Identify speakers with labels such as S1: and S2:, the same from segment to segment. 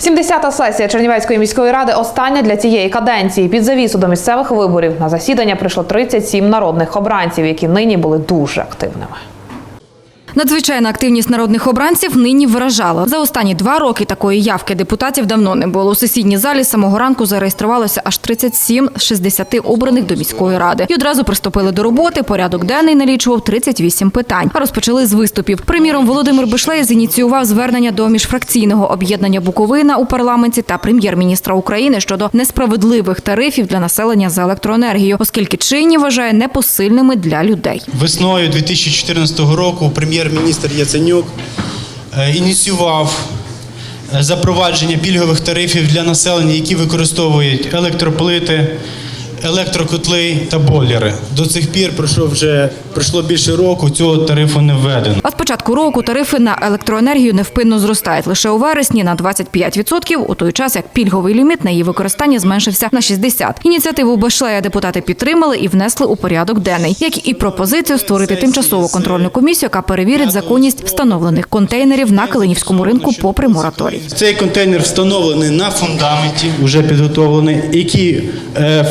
S1: 70-та сесія Чернівецької міської ради остання для цієї каденції. Під завісу до місцевих виборів на засідання прийшло 37 народних обранців, які нині були дуже активними.
S2: Надзвичайна активність народних обранців нині вражала. За останні два роки такої явки депутатів давно не було. У сесійній залі самого ранку зареєструвалося аж 37 з 60 обраних до міської ради. І одразу приступили до роботи. Порядок денний налічував 38 питань. А розпочали з виступів. Приміром, Володимир Бишлей зініціював звернення до міжфракційного об'єднання Буковина у парламенті та прем'єр-міністра України щодо несправедливих тарифів для населення за електроенергію, оскільки чинні вважає непосильними для людей.
S3: Весною 2014 року прем'єр-міністр Яценюк е, ініціював е, запровадження пільгових тарифів для населення, які використовують електроплити, електрокотли та бойлери. До цих пір пройшло вже пройшло більше року. Цього тарифу не введено.
S2: А з початку року тарифи на електроенергію невпинно зростають лише у вересні на 25%, у той час як пільговий ліміт на її використання зменшився на 60%. Ініціативу Башлея депутати підтримали і внесли у порядок денний, як і пропозицію створити тимчасову контрольну комісію, яка перевірить законність встановлених контейнерів на Калинівському ринку попри мораторій.
S3: Цей контейнер встановлений на фундаменті, вже підготовлений, який е,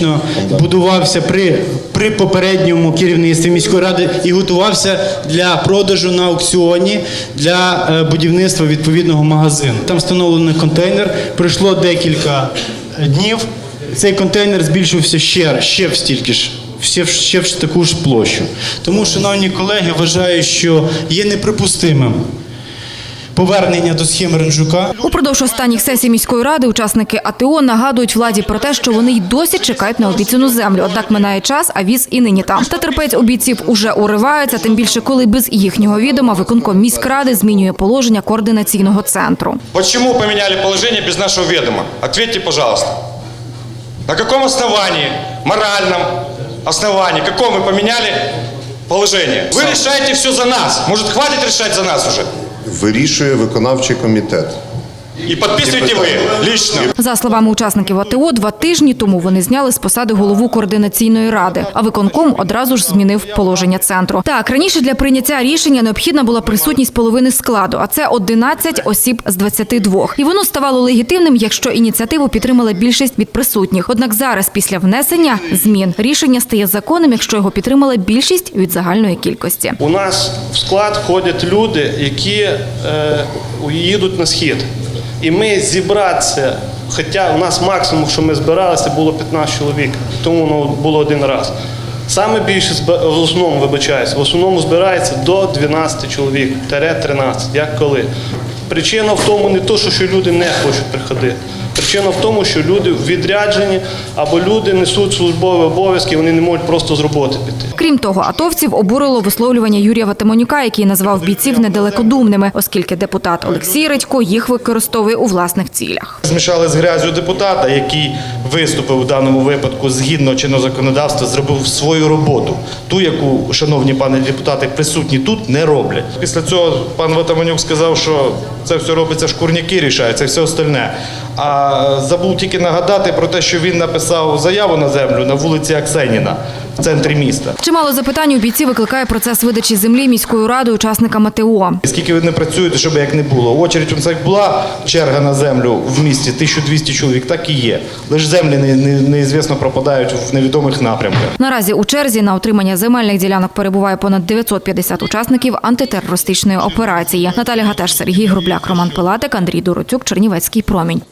S3: фактично будувався при, при попередньому керівництві міської ради і готувався для продажу на аукціоні для е, будівництва відповідного магазину. Там встановлений контейнер. Пройшло декілька е, днів. Цей контейнер збільшився ще, ще в стільки ж. Ще, ще в таку ж площу. Тому, шановні колеги, вважаю, що є неприпустимим повернення до схеми Ренжука.
S2: Упродовж останніх сесій міської ради учасники АТО нагадують владі про те, що вони й досі чекають на обіцяну землю. Однак минає час, а віз і нині там. Та терпець у бійців уже уривається, тим більше, коли без їхнього відома виконком міськради змінює положення координаційного центру.
S4: Почему поменяли положение без нашего ведома? Ответьте, пожалуйста. На каком основании, моральном основании, каком вы поменяли положение? Вы решаете все за нас. Может, хватит решать за нас уже?
S5: Вирішує виконавчий комітет.
S4: И подписываете вы лично.
S2: За словами учасників АТО, два тижні тому вони зняли з посади голову координаційної ради, а виконком одразу ж змінив положення центру. Так раніше для прийняття рішення необхідна була присутність половини складу, а це 11 осіб з 22. І воно ставало легітимним, якщо ініціативу підтримала більшість від присутніх. Однак зараз, після внесення змін, рішення стає законним, якщо його підтримала більшість від загальної кількості.
S6: У нас в склад входять люди, які е, їдуть на схід. І ми зібратися, хоча у нас максимум, що ми збиралися, було 15 чоловік, тому воно було один раз. Саме більше в основному вибачаюсь, в основному збирається до 12 чоловік, тере 13, як коли. Причина в тому не то, що люди не хочуть приходити. Причина в тому, що люди відряджені або люди несуть службові обов'язки, вони не можуть просто з роботи піти.
S2: Крім того, атовців обурило висловлювання Юрія Ватимонюка, який назвав бійців недалекодумними, оскільки депутат Олексій Редько їх використовує у власних цілях.
S7: Змішали з грязю депутата, який виступив у даному випадку згідно чинного законодавства, зробив свою роботу, ту, яку, шановні пани депутати, присутні тут, не роблять. Після цього пан Ватаманюк сказав, що це все робиться, шкурняки рішають, це все остальне. А забув тільки нагадати про те, що він написав заяву на землю на вулиці Аксеніна в центрі міста.
S2: Чимало запитань у бійців викликає процес видачі землі міською радою учасникам АТО.
S7: Скільки ви не працюєте, щоб як не було. Очередь у нас як була черга на землю в місті 1200 чоловік, так і є. Лише землі не, не, неізвісно пропадають в невідомих напрямках.
S2: Наразі у черзі на отримання земельних ділянок перебуває понад 950 учасників антитерористичної операції. Наталя Гатеш, Сергій Грубляк, Роман Пилатик, Андрій Дороцюк, Чернівецький промінь.